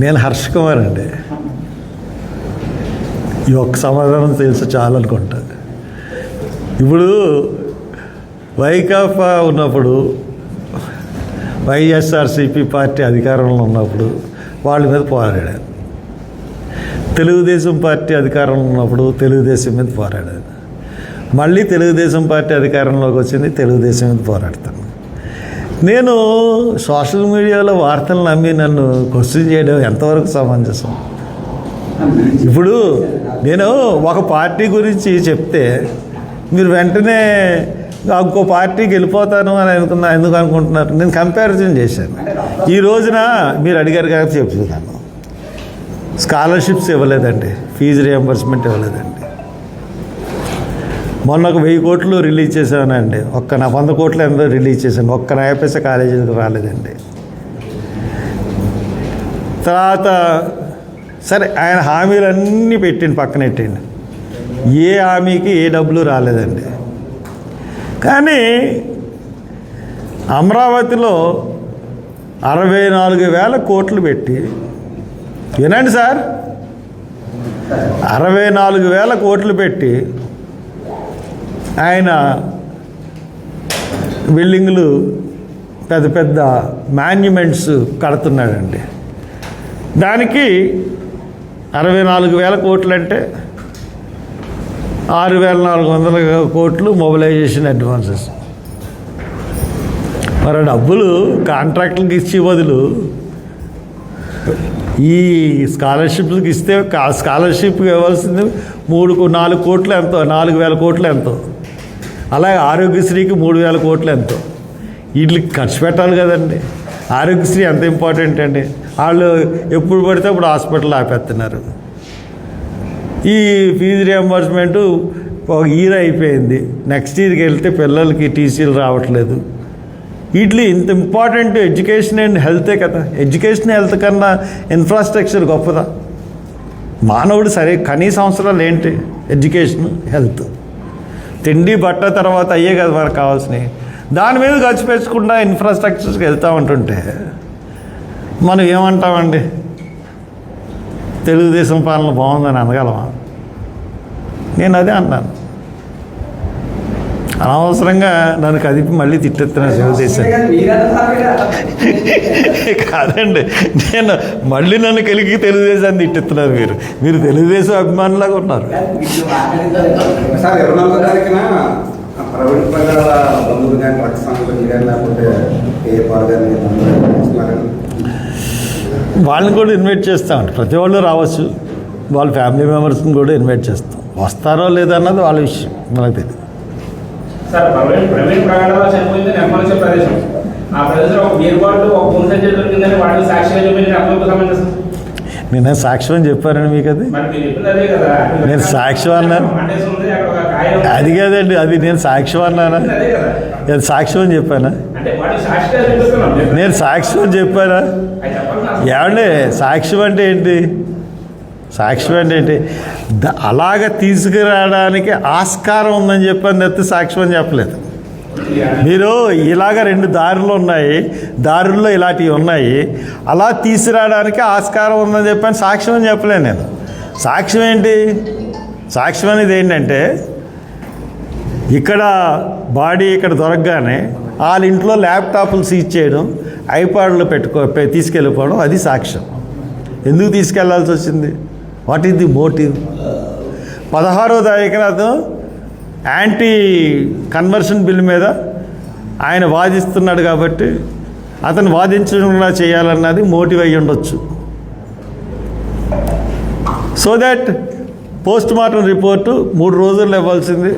నేను హర్ష కుమార్ అండి ఈ ఒక్క సమాధానం తెలుసు చాలనుకుంటా ఇప్పుడు వైకాపా ఉన్నప్పుడు వైఎస్ఆర్సీపీ పార్టీ అధికారంలో ఉన్నప్పుడు వాళ్ళ మీద పోరాడాను. తెలుగుదేశం పార్టీ అధికారంలో ఉన్నప్పుడు తెలుగుదేశం మీద పోరాడాను. మళ్ళీ తెలుగుదేశం పార్టీ అధికారంలోకి వచ్చింది తెలుగుదేశం మీద పోరాడతాను నేను సోషల్ మీడియాలో వార్తలు నమ్మి నన్ను క్వశ్చన్ చేయడం ఎంతవరకు సమంజసం? ఇప్పుడు నేను ఒక పార్టీ గురించి చెప్తే మీరు వెంటనే ఇంకో పార్టీకి వెళ్ళిపోతాను అని అనుకున్నా ఎందుకు అనుకుంటున్నారు? నేను కంపారిజన్ చేశాను. ఈ రోజున మీరు అడిగారు కాబట్టి చెప్తున్నాను స్కాలర్షిప్స్ ఇవ్వలేదండి. ఫీజు రియంబర్స్మెంట్ ఇవ్వలేదండి. మొన్న ఒక వెయ్యి కోట్లు రిలీజ్ చేశానండి. ఒక్క నా వంద కోట్లు ఎంతో రిలీజ్ చేశాను. ఒక్క నయపైస కాలేజీకి రాలేదండి? తర్వాత సరే ఆయన హామీలన్నీ పెట్టింది పక్కనెట్టండి ఏ హామీకి ఏ డబ్బులు రాలేదండి. కానీ అమరావతిలో అరవై నాలుగు వేల కోట్లు పెట్టి వినండి సార్ అరవై నాలుగు వేల కోట్లు పెట్టి ఆయన బిల్డింగ్లు పెద్ద పెద్ద మాన్యుమెంట్స్ కడుతున్నాడండి. దానికి అరవై నాలుగు వేల కోట్లు అంటే ఆరు వేల నాలుగు వందల కోట్లు మొబిలైజేషన్ అడ్వాన్సెస్. మరి డబ్బులు కాంట్రాక్టులకు ఇచ్చే బదులు ఈ స్కాలర్షిప్లకు ఇస్తే స్కాలర్షిప్ ఇవ్వాల్సింది మూడు నాలుగు కోట్లు ఎంతో నాలుగు వేల కోట్లు ఎంతో. అలాగే ఆరోగ్యశ్రీకి మూడు వేల కోట్లు ఎంతో. వీటికి ఖర్చు పెట్టాలి కదండి. ఆరోగ్యశ్రీ ఎంత ఇంపార్టెంట్ అండి. వాళ్ళు ఎప్పుడు పడితే అప్పుడు హాస్పిటల్ ఆపేస్తున్నారు. ఈ ఫీజు రియంబర్స్మెంటు ఒక ఇయర్ అయిపోయింది. నెక్స్ట్ ఇయర్కి వెళ్తే పిల్లలకి టీసీలు రావట్లేదు. వీటిలో ఇంత ఇంపార్టెంట్ ఎడ్యుకేషన్ అండ్ హెల్తే కదా. ఎడ్యుకేషన్ హెల్త్ కన్నా ఇన్ఫ్రాస్ట్రక్చర్ గొప్పదా. మానవుడు సరే కనీస అవసరాలు ఏంటి? ఎడ్యుకేషన్ హెల్త్ తిండి బట్ట తర్వాత అయ్యే కదా మనకు కావాల్సినవి. దాని మీద ఖర్చు పెంచకుండా ఇన్ఫ్రాస్ట్రక్చర్స్కి వెళ్తా ఉంటుంటే మనం ఏమంటామండి? తెలుగుదేశం పాలన బాగుందని అనగలమా? నేను అదే అన్నాను. అనవసరంగా నన్ను కదిపి మళ్ళీ తిట్టెత్తున్నా తెలుగుదేశం కాదండి నేను మళ్ళీ నన్ను కలిగి తెలుగుదేశాన్ని తిట్టెత్తున్నారు మీరు. మీరు తెలుగుదేశం అభిమానులాగా ఉన్నారు. వాళ్ళని కూడా ఇన్వైట్ చేస్తామండి ప్రతి వాళ్ళు రావచ్చు. వాళ్ళ ఫ్యామిలీ మెంబర్స్ని కూడా ఇన్వైట్ చేస్తాం. వస్తారో లేదన్నది వాళ్ళ విషయం. మనకు తెలియదు సార్ ప్రవీణ్ ప్రవీణ్ చనిపోయింది ప్రదేశం. ఆ ప్రదేశంలో ఒక బీర్ బాటిల్ ఒక దొరికిందని వాటిని సాక్షిగా నేను సాక్ష్యం అని చెప్పానండి మీకు అది? నేను సాక్ష్యం అన్నాను. అది కాదండి అది నేను సాక్ష్యం అన్నానా? నేను సాక్ష్యం అని చెప్పానా? నేను సాక్ష్యం అని చెప్పానా. ఏమండి సాక్ష్యం అంటే ఏంటి? సాక్ష్యం అంటే ఏంటి అలాగ తీసుకురావడానికి ఆస్కారం ఉందని చెప్పని తప్పితే సాక్ష్యం అని చెప్పలేదు. మీరు ఇలాగ రెండు దారులు ఉన్నాయి దారుల్లో ఇలాంటివి ఉన్నాయి అలా తీసుకురావడానికి ఆస్కారం ఉందని చెప్పని సాక్ష్యం అని చెప్పలేను నేను. సాక్ష్యం ఏంటి? సాక్ష్యం అనేది ఏంటంటే ఇక్కడ బాడీ ఇక్కడ దొరకగానే వాళ్ళ ఇంట్లో ల్యాప్టాప్లు సీజ్ చేయడం ఐపాడ్లు పెట్టుకో తీసుకెళ్ళిపోవడం అది సాక్ష్యం. ఎందుకు తీసుకెళ్ళాల్సి వచ్చింది? వాట్ ఈస్ ది మోటివ్ పదహారో తారీఖున అతను యాంటీ కన్వర్షన్ బిల్ మీద ఆయన వాదిస్తున్నాడు కాబట్టి అతను వాదించకుండా చేయాలన్నది మోటివ్ అయ్యి ఉండొచ్చు. So that post mortem report మూడు రోజుల్లో ఇవ్వాల్సింది.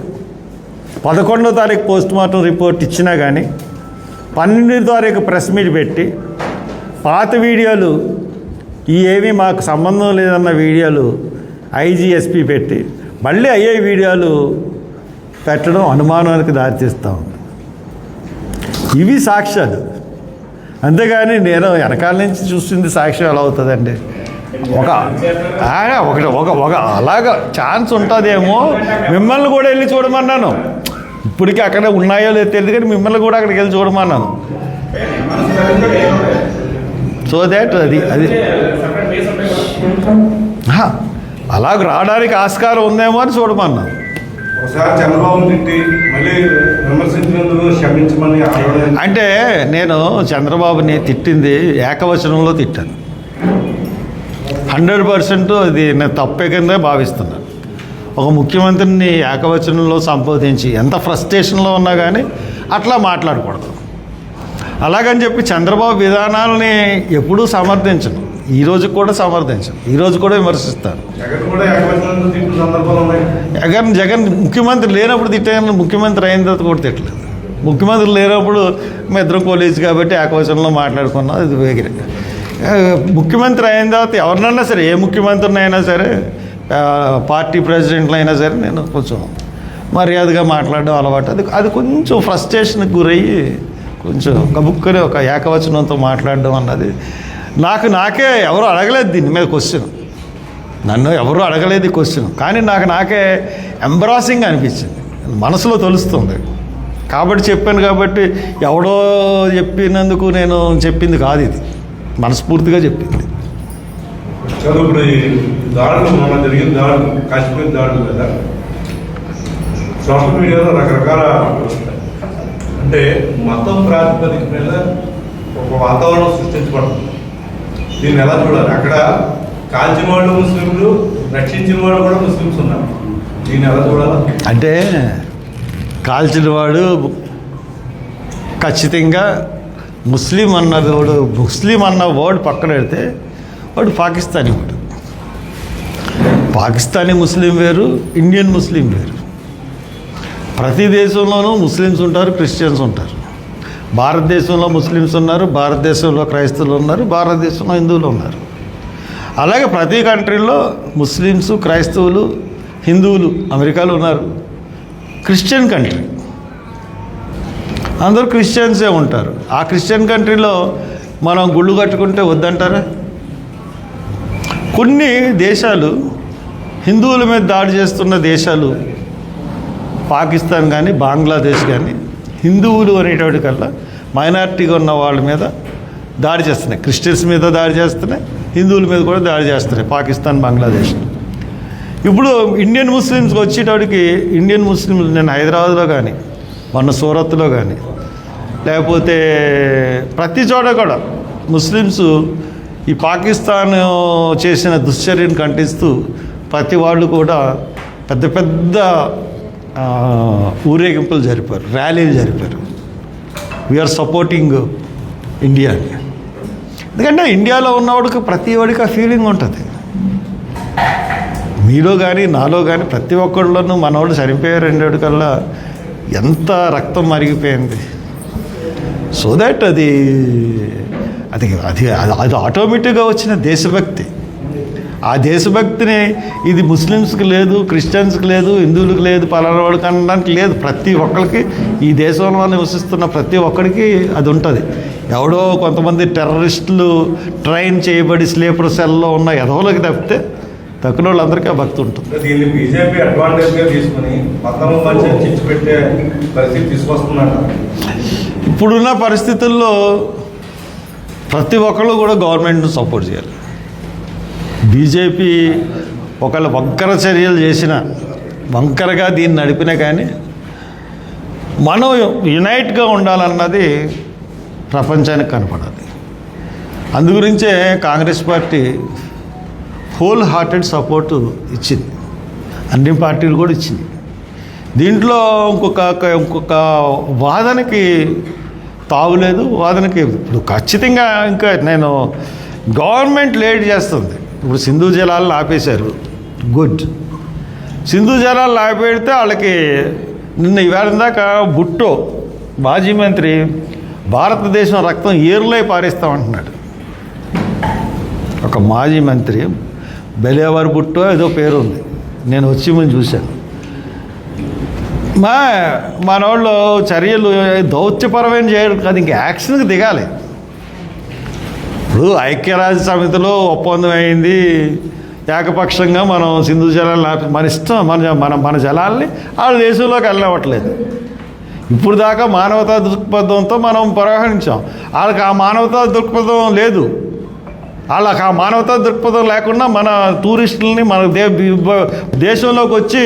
పదకొండో తారీఖు పోస్ట్ మార్టం రిపోర్ట్ ఇచ్చినా కానీ పన్నెండో తారీఖు ప్రెస్ మీట్ పెట్టి పాత వీడియోలు ఈ ఏమీ మాకు సంబంధం లేదన్న వీడియోలు ఐజీఎస్పీ పెట్టి మళ్ళీ అయ్యే వీడియోలు పెట్టడం అనుమానానికి దారితీస్తూ. ఉంది ఇవి సాక్ష్యాలు. అంతేగాని నేను వెనకాల నుంచి చూస్తుంది సాక్ష్యం ఎలా అవుతుందండి? ఒక ఒకటి ఒక ఒక అలాగా ఛాన్స్ ఉంటుందేమో. మిమ్మల్ని కూడా వెళ్ళి చూడమన్నాను. ఇప్పటికీ అక్కడ ఉన్నాయో లేదో తెలియదు కానీ మిమ్మల్ని కూడా అక్కడికి వెళ్ళి చూడమన్నాను. సో దాట్ అది అది. అలాగ రావడానికి ఆస్కారం ఉందేమో అని ఆడడం అంటే నేను చంద్రబాబుని తిట్టింది ఏకవచనంలో తిట్టాను. హండ్రెడ్ పర్సెంట్ అది నేను తప్పే కిందే భావిస్తున్నాను ఒక ముఖ్యమంత్రిని ఏకవచనంలో సంబోధించి ఎంత ఫ్రస్ట్రేషన్లో ఉన్నా కానీ అట్లా మాట్లాడకూడదు. అలాగని చెప్పి చంద్రబాబు విధానాలని ఎప్పుడూ సమర్థించను ఈ రోజు కూడా సమర్థించను ఈ రోజు కూడా విమర్శిస్తాను జగన్ జగన్ ముఖ్యమంత్రి లేనప్పుడు తిట్టాను ముఖ్యమంత్రి అయిన తర్వాత కూడా తిట్టలేదు. ముఖ్యమంత్రి లేనప్పుడు మా ఇద్దరం పోలీసు కాబట్టి ఏకవచనంలో మాట్లాడుకున్నాం. ఇది వేగిరి ముఖ్యమంత్రి అయిన తర్వాత ఎవరినైనా సరే ఏ ముఖ్యమంత్రిని అయినా సరే పార్టీ ప్రెసిడెంట్లు అయినా సరే నేను కొంచెం మర్యాదగా మాట్లాడడం అలవాటు. అది అది కొంచెం ఫ్రస్ట్రేషన్కి గురయ్యి కొంచెం గబుక్కని ఒక ఏకవచనంతో మాట్లాడడం అన్నది. నాకు నాకే ఎవరు అడగలేదు దీని మీద క్వశ్చన్ నన్ను ఎవరు అడగలేదు క్వశ్చన్ కానీ నాకు నాకే ఎంబ్రాసింగ్ అనిపించింది. మనసులో తెలుస్తుంది. కాబట్టి చెప్పాను కాబట్టి ఎవడో చెప్పినందుకు నేను చెప్పింది కాదు ఇది. మనస్ఫూర్తిగా చెప్పింది. ఇప్పుడు దాడులు జరిగిన దాడులు కాశ్మీర్ దాడులు కదా. సోషల్ మీడియాలో రకరకాల అంటే మతం ప్రాతిపదిక మీద ఒక వాతావరణం సృష్టించబడుతుంది. దీన్ని ఎలా చూడాలి? అక్కడ కాల్చిన వాళ్ళు ముస్లింలు రక్షించిన వాళ్ళు కూడా ముస్లిమ్స్ ఉన్నారు. దీన్ని ఎలా చూడాలి? అంటే కాల్చిన వాడు ఖచ్చితంగా ముస్లిం అన్నది వాడు ముస్లిం అన్న వర్డ్ పక్కన పెడితే వాడు పాకిస్తానీ వాడు పాకిస్తానీ ముస్లిం వేరు ఇండియన్ ముస్లిం వేరు. ప్రతి దేశంలోనూ ముస్లిమ్స్ ఉంటారు క్రిస్టియన్స్ ఉంటారు. భారతదేశంలో ముస్లిమ్స్ ఉన్నారు భారతదేశంలో క్రైస్తవులు ఉన్నారు భారతదేశంలో హిందువులు ఉన్నారు. అలాగే ప్రతి కంట్రీలో ముస్లిమ్స్ క్రైస్తవులు హిందువులు అమెరికాలో ఉన్నారు. Christian country. అందరూ క్రిస్టియన్సే ఉంటారు. ఆ క్రిస్టియన్ కంట్రీలో మనం గుళ్ళు కట్టుకుంటే వద్దంటారా? కొన్ని దేశాలు హిందువుల మీద దాడి చేస్తున్న దేశాలు పాకిస్తాన్ కానీ బంగ్లాదేశ్ కానీ హిందువులు అనేటువంటి కల్లా మైనారిటీగా ఉన్న వాళ్ళ మీద దాడి చేస్తున్నాయి. క్రిస్టియన్స్ మీద దాడి చేస్తున్నాయి. హిందువుల మీద కూడా దాడి చేస్తున్నాయి. పాకిస్తాన్ బంగ్లాదేశ్. ఇప్పుడు ఇండియన్ ముస్లిమ్స్ వచ్చేటప్పటికి ఇండియన్ ముస్లిమ్స్ నేను హైదరాబాద్లో కానీ మొన్న సూరత్లో కానీ లేకపోతే ప్రతి చోట కూడా ముస్లిమ్స్ ఈ పాకిస్తాన్ చేసిన దుశ్చర్యను ఖండిస్తూ ప్రతి వాళ్ళు కూడా పెద్ద పెద్ద ఊరేగింపులు జరిపారు ర్యాలీలు జరిపారు. వీఆర్ సపోర్టింగ్ ఇండియా అని ఎందుకంటే ఇండియాలో ఉన్నవాడికి ప్రతి వాడికి ఆ ఫీలింగ్ ఉంటుంది. మీలో కానీ నాలో కానీ ప్రతి ఒక్కళ్ళలోనూ మనవాడు చనిపోయారు రెండేడు కల్లా ఎంత రక్తం మరిగిపోయింది. సో దట్ అది అది అది అది ఆటోమేటిక్గా వచ్చిన దేశభక్తి. ఆ దేశభక్తిని ఇది ముస్లిమ్స్కి లేదు క్రిస్టియన్స్కి లేదు హిందువులకు లేదు పలానా వాడికి అనడానికి లేదు. ప్రతి ఒక్కరికి ఈ దేశంలో నివసిస్తున్న ప్రతి ఒక్కరికి అది ఉంటుంది. ఎవడో కొంతమంది టెర్రరిస్టులు ట్రైన్ చేయబడి స్లీపర్ సెల్లో ఉన్న ఎదవలకి తప్పితే తక్కువ వాళ్ళందరికీ ఆ భక్తి ఉంటుంది. బీజేపీ తీసుకుని పెట్టే పరిస్థితి తీసుకొస్తుందంట. ఇప్పుడున్న పరిస్థితుల్లో ప్రతి ఒక్కళ్ళు కూడా గవర్నమెంట్ను సపోర్ట్ చేయాలి. బీజేపీ ఒకళ్ళు వంకర చర్యలు చేసిన వంకరగా దీన్ని నడిపినా కానీ మనం యునైట్గా ఉండాలన్నది ప్రపంచానికి కనపడాలి అందుగురించే Congress party whole hearted support ఇచ్చింది. అన్ని పార్టీలు కూడా ఇచ్చింది. దీంట్లో ఇంకొక ఇంకొక వాదనకి తావులేదు వాదనకి ఇప్పుడు ఖచ్చితంగా ఇంకా నేను గవర్నమెంట్ లేట్ చేస్తుంది. ఇప్పుడు సింధు జలాలను ఆపేశారు. గుడ్ సింధు జలాలు ఆపేడితే వాళ్ళకి నిన్న ఇవాళ దాకా బుట్టో మాజీ మంత్రి భారతదేశం రక్తం ఏరులై పారేస్తామంటున్నాడు. ఒక మాజీ మంత్రి బెలేవర్ బుట్టో ఏదో పేరు ఉంది. నేను వచ్చి ముందు చూశాను. మా మనోళ్ళు చర్యలు దౌత్యపరమైన చేయడం కాదు ఇంక యాక్షన్కి దిగాలి. ఇప్పుడు ఐక్యరాజ్య సమితిలో ఒప్పందం అయింది ఏకపక్షంగా మనం సింధు జలాలను మన ఇష్టం మన మన మన జలాల్ని వాళ్ళ దేశంలోకి వెళ్ళవట్లేదు ఇప్పుడు దాకా మానవతా దృక్పథంతో మనం ప్రవహించాం వాళ్ళకి ఆ మానవతా దృక్పథం లేదు. వాళ్ళకి ఆ మానవతా దృక్పథం లేకుండా మన టూరిస్టులని మన దే దేశంలోకి వచ్చి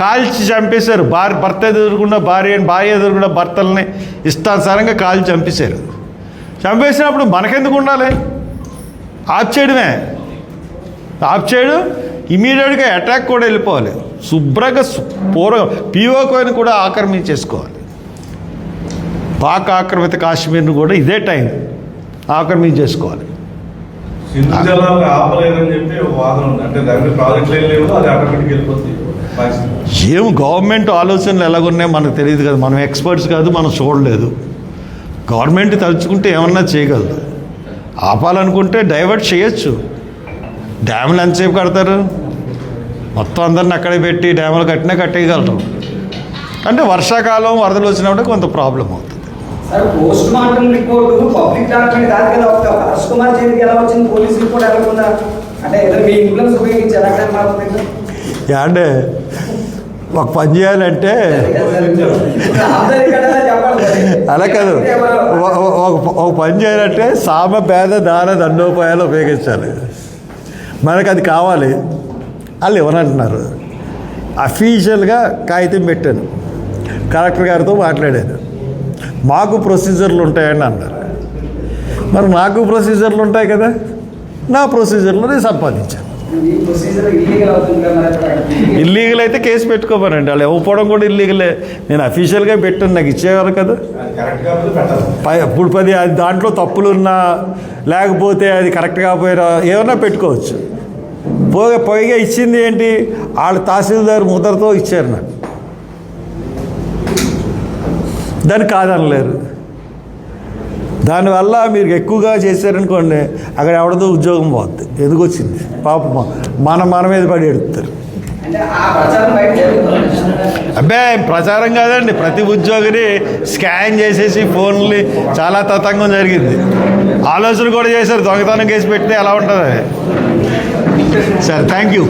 కాల్చి చంపేశారు. భార్య భర్త ఎదురుకుండా భార్య భార్య ఎదురుకుండా భర్తల్ని ఇష్టానుసారంగా కాల్చి చంపేశారు. చంపేసినప్పుడు మనకెందుకు ఉండాలి? ఆఫ్ చేయడమే. ఆఫ్ చేయడం ఇమీడియట్గా అటాక్ కూడా వెళ్ళిపోవాలి. శుభ్రంగా పూర్వం పీఓకోని కూడా ఆక్రమించేసుకోవాలి పాక్ ఆక్రమిత కాశ్మీర్ను కూడా ఇదే టైం ఆక్రమించేసుకోవాలి ఏం గవర్నమెంట్ ఆలోచనలు ఎలాగున్నాయో మనకు తెలియదు కదా. మనం ఎక్స్పర్ట్స్ కాదు మనం చూడలేదు. గవర్నమెంట్ తలుచుకుంటే ఏమన్నా చేయగలదు. ఆపాలనుకుంటే డైవర్ట్ చేయొచ్చు. డ్యాములు ఎంతసేపు కడతారు? మొత్తం అందరిని అక్కడే పెట్టి డ్యాములు కట్టినా కట్టేయగలరు. అంటే వర్షాకాలం వరదలు వచ్చినప్పుడు కొంత ప్రాబ్లం అవుతుంది. Sir post mortem report public document కాదు కదా. ఒక హర్ష్ కుమార్ చేతికి ఎలా వచ్చింది? పోలీస్ రిపోర్ట్ ఎలా ఉందా అంటే ఏదో మీ ఇన్ఫ్లుయెన్స్ ఉపయోగించారు? అక్కడ మాత్రం యా అంటే ఒక పని చేయాలంటే అలా కాదు ఒక- పని చేయాలంటే సామ పేద దాన దండోపాయాలు ఉపయోగించాలి. మనకు అది కావాలి. వాళ్ళు ఇవ్వనంటున్నారు. అఫీషియల్గా కాగితం పెట్టాను. కలెక్టర్ గారితో మాట్లాడాను. మాకు ప్రొసీజర్లు ఉంటాయని అన్నారు. మరి నాకు ప్రొసీజర్లు ఉంటాయి కదా? నా ప్రొసీజర్లు నేను సంపాదించాను. ఇల్లీగల్ అయితే కేసు పెట్టుకోమనండి. వాళ్ళు ఇవ్వకపోవడం కూడా ఇల్లీగలే నేను అఫీషియల్గా పెట్టాను నాకు ఇచ్చేవారు కదా. పై ఇప్పుడు పది అది దాంట్లో తప్పులున్నా లేకపోతే అది కరెక్ట్ కాకపోయినా ఏమన్నా పెట్టుకోవచ్చు. పోగా పైగా ఇచ్చింది ఏంటి? వాళ్ళ తహసీల్దార్ ముద్రతో ఇచ్చారు నాకు. దాన్ని కాదనలేరు. దానివల్ల మీరు ఎక్కువగా చేశారనుకోండి అక్కడ ఎవడదో ఉద్యోగం పోద్ది ఎందుకు వచ్చింది పాప మన మన మీద పడి ఎడుతారు అబ్బే ప్రచారం కాదండి ప్రతి ఉద్యోగిని స్కాన్ చేసేసి ఫోన్లు చాలా తతంగం జరిగింది. ఆలోచన కూడా చేశారు దొంగతనం కేసు పెడితే ఎలా ఉంటుంది? సరే థ్యాంక్ యూ